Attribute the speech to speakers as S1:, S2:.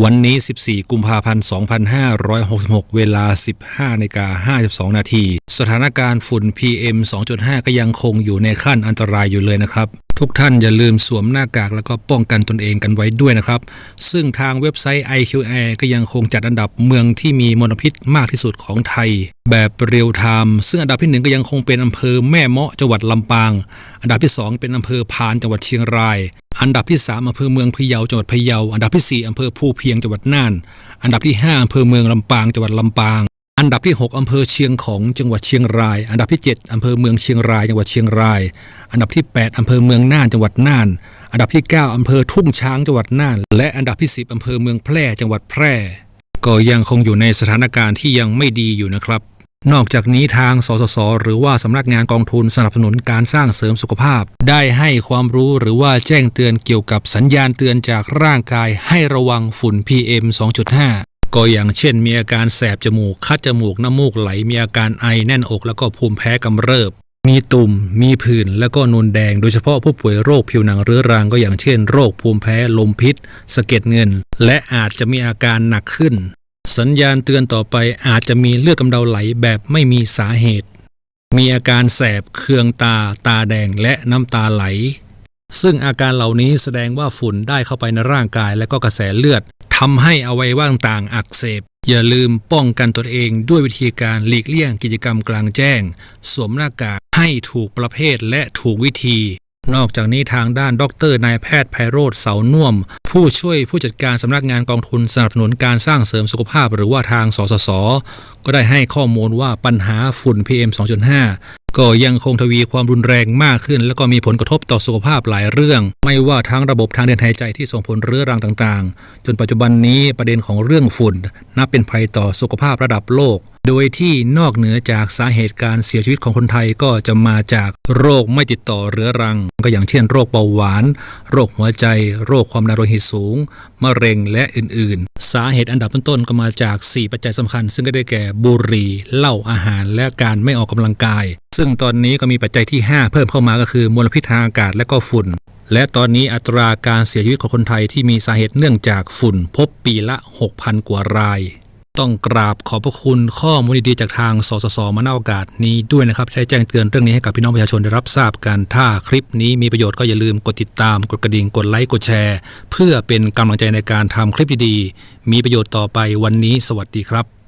S1: วันนี้ 14 กุมภาพันธ์ 2566 เวลา 15นาฬิกา52 นาที สถานการณ์ฝุ่น PM 2.5 ก็ยังคงอยู่ในขั้นอันตรายอยู่เลยนะครับ ทุกท่านอย่าลืมสวมหน้ากากแล้วก็ป้องกันตนเองกันไว้ด้วยนะครับ ซึ่งทางเว็บไซต์ IQAir ก็ยังคงจัดอันดับเมืองที่มีมลพิษมากที่สุดของไทย แบบเรียลไทม์ ซึ่งอันดับที่หนึ่งก็ยังคงเป็นอำเภอแม่เมาะจังหวัดลำปาง อันดับที่สองเป็นอำเภอพานจังหวัดเชียงราย อันดับที่ 3อำเภอเมืองพะเยาจังหวัดพะเยา อันดับที่ 4อำเภอภูเพียงจังหวัดน่าน อันดับที่ 5อำเภอเมืองลำปางจังหวัดลำปาง อันดับที่ 6อำเภอเชียงของจังหวัดเชียงราย อันดับที่ 7อำเภอเมืองเชียงรายจังหวัดเชียงราย อันดับที่ 8อำเภอเมืองน่านจังหวัดน่าน อันดับที่ 9อำเภอทุ่งช้างจังหวัดน่าน และอันดับที่ 10อำเภอเมืองแพร่จังหวัดแพร่ ก็ยังคงอยู่ในสถานการณ์ที่ยังไม่ดีอยู่นะครับ นอกจากนี้ทาง สสส หรือว่าสำนักงานกองทุนสนับสนุนการสร้างเสริมสุขภาพ ได้ให้ความรู้หรือว่าแจ้งเตือนเกี่ยวกับสัญญาณเตือนจากร่างกายให้ระวังฝุ่น PM 2.5 ก็อย่างเช่น มีอาการแสบจมูก คัดจมูก น้ำมูกไหล มีอาการไอแน่นอก แล้วก็ภูมิแพ้กำเริบ มีตุ่ม มีผื่น แล้วก็นูนแดง โดยเฉพาะผู้ป่วยโรคผิวหนังเรื้อรังก็อย่างเช่น โรคภูมิแพ้ ลมพิษ สะเก็ดเงิน และอาจจะมีอาการหนักขึ้น สัญญาณเตือนต่อไปอาจจะมีเลือดกำเดาไหลแบบไม่มีสาเหตุ มีอาการแสบเคืองตา ตาแดงและน้ำตาไหล ซึ่งอาการเหล่านี้แสดงว่าฝุ่นได้เข้าไปในร่างกายและก็กระแสเลือดทำให้อวัยวะต่างๆอักเสบ อย่าลืมป้องกันตนเองด้วยวิธีการหลีกเลี่ยงกิจกรรมกลางแจ้ง สวมหน้ากากให้ถูกประเภทและถูกวิธี นอกจากนี้ทางด้านดรนายแพทย์ไพโรธเสาน่วม ผู้ช่วยผู้จัดการสำนักงานกองทุนสนับสนุนการสร้างเสริมสุขภาพหรือว่าทางสสส ก็ได้ให้ข้อมูลว่าปัญหาฝุ่น PM 2.5 ก็ยังคงทวีความรุนแรงมากขึ้น แล้วก็มีผลกระทบต่อสุขภาพหลายเรื่อง ไม่ว่าทั้งระบบทางเดินหายใจที่ส่งผลเรื้อรังต่างๆ จนปัจจุบันนี้ประเด็นของเรื่องฝุ่นนับเป็นภัยต่อสุขภาพระดับโลก โดยที่นอกเหนือจากสาเหตุการเสียชีวิตของคนไทยก็จะมาจากโรคไม่ติดต่อเรื้อรัง ก็อย่างเช่นโรคเบาหวาน โรคหัวใจ โรคความดันโลหิตสูง มะเร็งและอื่นๆ สาเหตุอันดับต้นๆก็มาจาก 4 ปัจจัยสำคัญ ซึ่งก็ได้แก่บุหรี่เหล้าอาหารและการไม่ออกกำลังกาย ซึ่งตอนนี้ก็มีปัจจัยที่ 5 เพิ่มเข้ามาก็คือมลพิษทางอากาศและก็ฝุ่น และตอนนี้อัตราการเสียชีวิตของคนไทยที่มีสาเหตุเนื่องจากฝุ่นพบปีละ 6,000 กว่าราย ต้องกราบขอบพระคุณข้อมูลดีๆจากทางสสสมาณโอากาสนี้ด้วยนะครับใช้แจ้งเตือนเรื่องนี้ให้กับพี่น้องประชาชนได้รับทราบกันถ้าคลิปนี้มีประโยชน์ก็อย่าลืมกดติดตาม กดกระดิ่งกดไลค์กดแชร์ เพื่อเป็นกำลังใจในการทำคลิปดีๆมีประโยชน์ต่อไปวันนี้ สวัสดีครับ